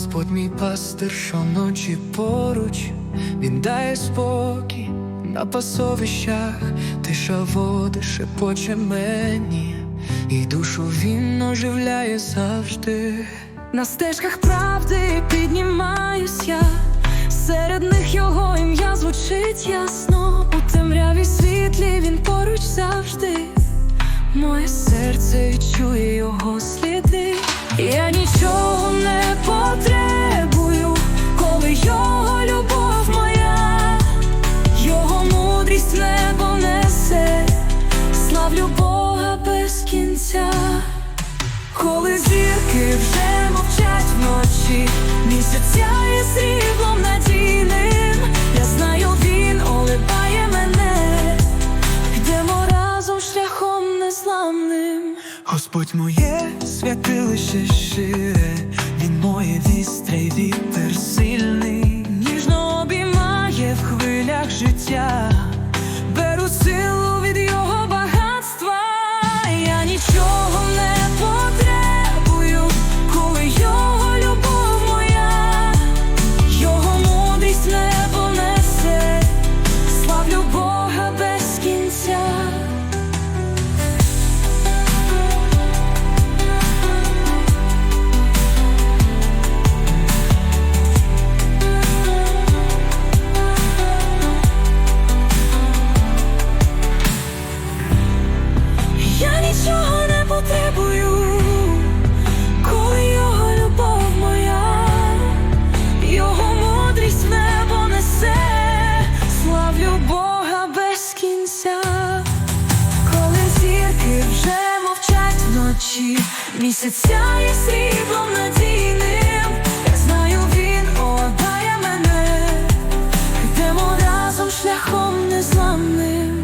Господь мій пастир, що ночі поруч, він дає спокій на пасовищах, тиша води шепоче мені, і душу він оживляє завжди. На стежках правди піднімаюсь я, серед них його ім'я звучить ясно. У темряві світлі він поруч завжди. Моє серце відчує його сліди. Господь моє святилище щире, він моє вістрий вітер сильний. Мовчать вночі, місяць сяє сріблом надійним, я знаю, він одає мене, йдемо разом шляхом незламним.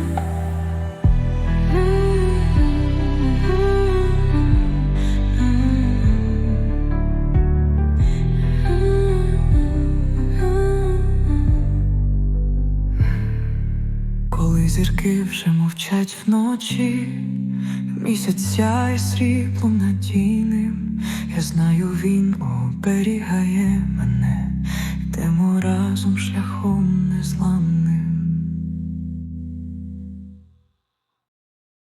Коли зірки вже мовчать вночі, місяць сяє сріблом надійним, я знаю, він оберігає мене, йдемо разом шляхом.